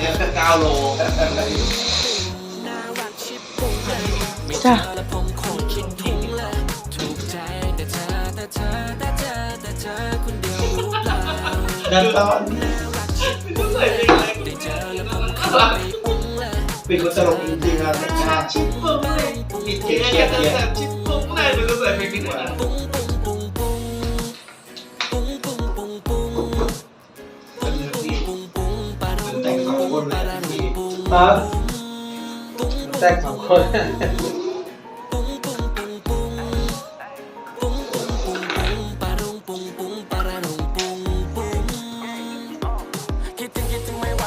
นี้เก้าโลจ้ะดันตอนต้องใส่เพลงอะไรเป็นคนตลกจริงๆนะแต่ชาติชิปปุ้งเลยมีเกียร์เกียร์เกียร์ชิปปุ้งเลยเป็นต้องใส่เพลงนี้นะแคนเลยที่ครับแต่งสองคนคิดถึงคิดถึงไม่ไหว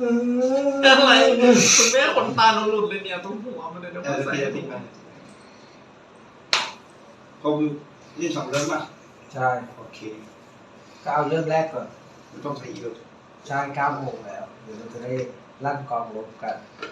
อะไรคุณแม่ขนตาหลุดเลยเนี่ยตรงหัวมันเลยนะเออใส่เพียติดไปเขายื่นสองเรื่องป่ะใช่โอเคก็เอาเรื่องแรกก่อนไม่ต้องใส่เยอะใช่เก้าโมงแล้ว เดี๋ยวเราจะได้ลั่นกองรบกันโ